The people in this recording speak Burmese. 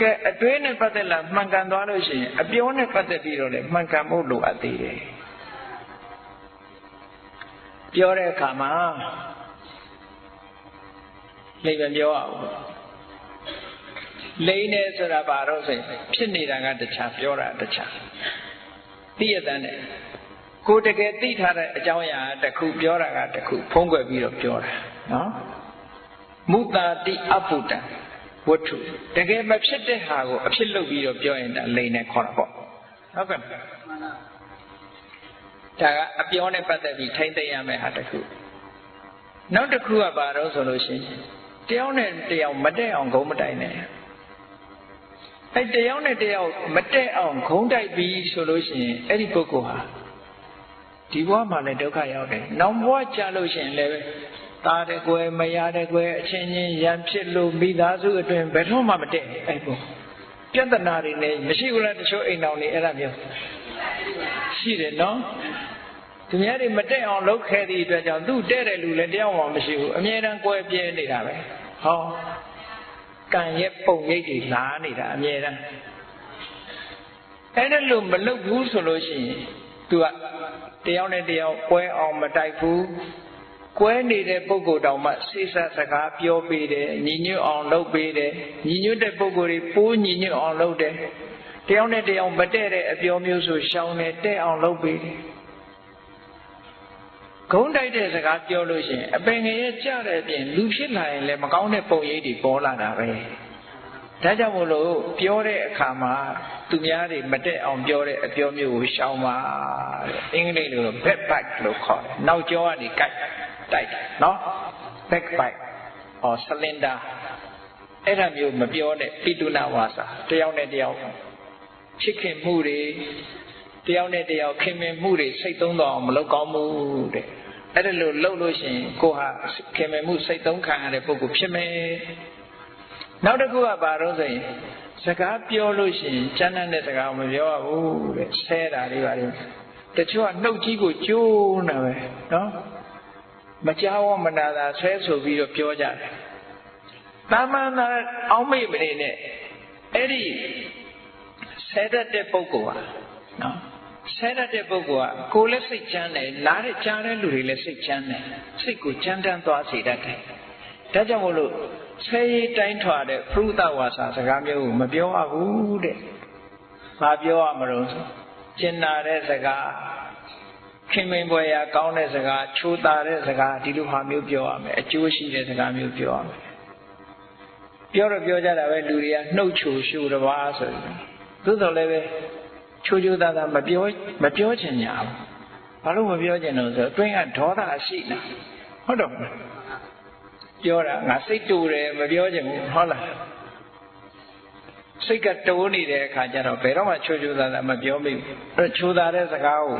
ကဲအတွင်းနဲ့ပတ်သက်လာမှန်ကန်သွားလို့ရှိရင်အပြောနဲ့ပတ်သက်ပြီးတော့လည်းမှန်ကန်ဖို့လိုအပ်သေးတယ်ပြောတဲ့အခါမှာလိမ့်မပြောအောင်လိမ့်နေဆိုတာဘာတော့ဆိုရင်ဖြစ်နေတာကတခြားပြောတာတခြားသိရတဲ့နဲ့ကိုတကယ်သိထားတဲ့အကြောင်းအရာတစ်ခုပြောတာကတစ်ခုဖုံးကွယ်ပြီးတော့ပြောတာနော်မုတာတိအပုတ္တ ဝတ္ထုတကယ်မဖြစ်တဲ့ဟာကိုအဖြစ်လုပ်ပြီးတော့ပြောရင်ဒါလိမ့်နေခေါ်တာပေါ့ဟုတ်ကဲ့ဒါကအပြောနဲ့ပတ်သက်ပြီးထိမ့်သိရမယ့်ဟာတစ်ခုနောက်တစ်ခုကဘာတော့ဆိုလို့ရှိရင်တယောက်နဲ့တယောက်မတက်အောင်ဂုံးမတိုင်နဲ့အဲတယောက်နဲ့တယောက်မတက်အောင်ဂုံးတိုက်ပြီးဆိုလို့ရှိရင်အဲ့ဒီပုဂ္ဂိုလ်ဟာဒီဘဝမှာလည်းဒုက္ခရောက်တယ်။နောက်ဘဝကြာလို့ရှိရင်လည်း တာတဲ့ကွယ်မရတဲ့ကွယ်အချင်းချင်းရံဖြစ်လို့မိသားစုအတွင်ဘယ်တော့မှမတက်အဲ့ဘုပြဿနာတွေနဲ့မရှိဘူးလားတချို့အိမ်တော်တွေအဲ့ဒါမျိုးရှိတယ်နော်သူများတွေမတက်အောင်လုပ်ခဲ့သည့်အတွက်ကြောင့်သူ့တဲ့တဲ့လူလည်းတယောက်မှမရှိဘူးအမြဲတမ်းကွဲပြဲနေတာပဲဟောကံရဲ့ပုံရိပ်တွေလာနေတာအမြဲတမ်းအဲ့ဒါလို့မလုပ်ဘူးဆိုလို့ရှိရင် तू ကတယောက်နဲ့တယောက်ကွဲအောင်မတိုက်ဘူး ကွဲနေတဲ့ပုဂ္ဂိုလ်တောင်မှစိတ်ဆက်စကားပြောပေးတယ်ညီညွတ်အောင်လုပ်ပေးတယ်ညီညွတ်တဲ့ပုဂ္ဂိုလ်တွေပိုးညီညွတ်အောင်လုပ်တယ်တယောက်နဲ့တယောက်မတည့်တဲ့အပြောမျိုးဆိုရှောင်းတယ်တဲ့အောင်လုပ်ပေးတယ်ဂုံးတိုက်တဲ့စကားပြောလို့ရှိရင်အပင်ငရဲကြတဲ့အပြင်လူဖြစ်လာရင်လည်းမကောင်းတဲ့ပုံရိပ်တွေပေါ်လာတာပဲဒါကြောင့်မို့လို့ပြောတဲ့အခါမှာသူများတွေမတက်အောင်ပြောတဲ့အပြောမျိုးကိုရှောင်ပါတဲ့အင်္ဂလိပ်လို backbite လို့ခေါ်တယ်နောက်ကျောကနေကိုက် တိုက်နော် backbite or cylinder အဲ့ဒါမျိုးမပြောနဲ့ပိတုနာဝါစာတယောက်နဲ့တယောက်ချစ်ခင်မှုတွေတယောက်နဲ့တယောက်ခင်မင်မှုတွေစိတ်သုံးတော့အောင်မလုပ်ကောင်းဘူးတဲ့အဲ့ဒါလို့လုပ်လို့ရှိရင်ကိုဟာခင်မင်မှုစိတ်သုံးခံရတဲ့ပုဂ္ဂိုလ်ဖြစ်မယ်နောက်တစ်ခုကဘာလို့ဆိုရင်စကားပြောလို့ရှိရင်ကျမ်းတဲ့စကားမပြောရဘူးတဲ့ဆဲတာတွေပါလေတချို့ကနှုတ်ကြီးကိုကျိုးနေပဲနော် မကြောက်မနာတာဆဲဆိုပြီးတော့ပြောကြတယ်တာမန်သာအောင်းမိတ်မနေနဲ့အဲ့ဒီဆဲတတ်တဲ့ပုဂ္ဂိုလ်ဟာနော်ဆဲတတ်တဲ့ပုဂ္ဂိုလ်ကကိုယ်လည်းစိတ်ချမ်းတယ်နားတဲ့ကြားတဲ့လူတွေလည်းစိတ်ချမ်းတယ်စိတ်ကိုချမ်းတမ်းသွားစေတတ်တယ်ဒါကြောင့်မို့လို့ဆဲရည်တိုင်းထွာတဲ့ဖရုဒဝါစာစကားမျိုးကိုမပြောရဘူးတဲ့။ဘာပြောရမလို့ဆိုကျင်နာတဲ့စကား ခင်မင်ပွဲရာကောင်းတဲ့စကားချိုးတာတဲ့စကားဒီလိုဟာမျိုးပြောရမယ်အကျိုးရှိတဲ့စကားမျိုးပြောရမယ်။ပြောတော့ပြောကြတာပဲလူတွေကနှုတ်ချိုရှူတပါဆိုရင်သို့တော်လည်းပဲချိုးချိုးသားသားမပြောမပြောချင်ညာဘူး။ဘာလို့မပြောချင်လို့ဆိုအတွင်းကဒေါသရှိနေဟုတ်တော့ပြောတာငါစိတ်တူတယ်မပြောချင်ဘူးဟုတ်လားစိတ်ကတိုးနေတဲ့အခါကျတော့ဘယ်တော့မှချိုးချိုးသားသားမပြောမိဘူးအဲ့ချိုးသားတဲ့စကားကို